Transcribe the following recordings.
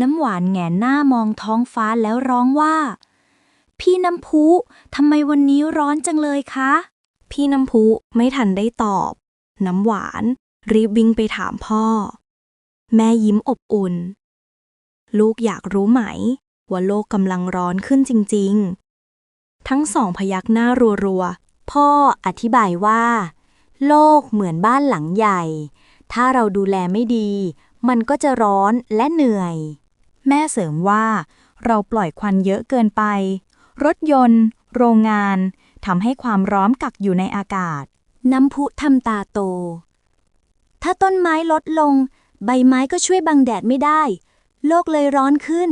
น้ำหวานแงนหน้ามองท้องฟ้าแล้วร้องว่า พี่น้ำพุทำไมวันนี้ร้อนจังเลยคะ พี่น้ำพุไม่ทันได้ตอบ น้ำหวาน รีบวิ่งไปถามพ่อ แม่ยิ้มอบอุ่น ลูกอยากรู้ไหม ว่าโลกกำลังร้อนขึ้นจริง ๆ ทั้งสองพยักหน้ารัวๆ พ่ออธิบายว่า โลกเหมือนบ้านหลังใหญ่ ถ้าเราดูแลไม่ดี มันก็จะร้อนและเหนื่อย แม่เสริมว่า เราปล่อยควันเยอะเกินไป รถยนต์ โรงงานทำให้ความร้อนกักอยู่ในอากาศ น้ำพุทำตาโต ถ้าต้นไม้ลดลง ใบไม้ก็ช่วยบังแดดไม่ได้ โลกเลยร้อนขึ้น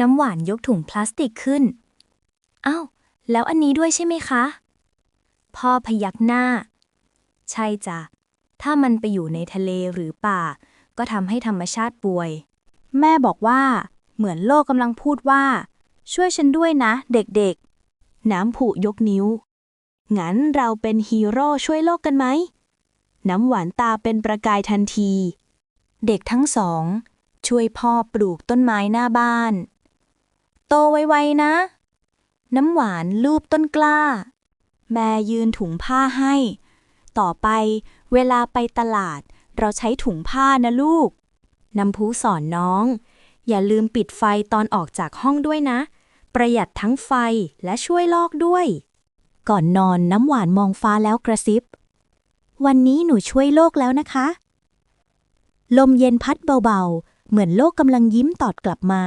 น้ำหวานยกถุงพลาสติกขึ้นอ้าวแล้วอันนี้ด้วยใช่ไหมคะ พ่อพยักหน้า ใช่จ้ะ ถ้ามันไปอยู่ในทะเลหรือป่า ก็ทำให้ธรรมชาติป่วย แม่บอกว่า เหมือนโลกกำลังพูดว่า ช่วยฉันด้วยนะ เด็กๆ น้ำผุยกนิ้ว งั้นเราเป็นฮีโร่ช่วยโลกกันไหม น้ำหวานตาเป็นประกายทันที เด็กทั้งสอง ช่วยพ่อปลูกต้นไม้หน้าบ้าน โตไวๆนะ น้ำหวานลูบต้นกล้า แม่ยืนถุงผ้าให้ ต่อไปเวลาไปตลาด เราใช้ถุงผ้านะลูก น้ำพุสอนน้อง อย่าลืมปิดไฟตอนออกจากห้องด้วยนะ ประหยัดทั้งไฟและช่วยลอกด้วย ก่อนนอนน้ำหวานมองฟ้าแล้วกระซิบ วันนี้หนูช่วยโลกแล้วนะคะ ลมเย็นพัดเบาๆ เหมือนโลกกำลังยิ้มตอดกลับมา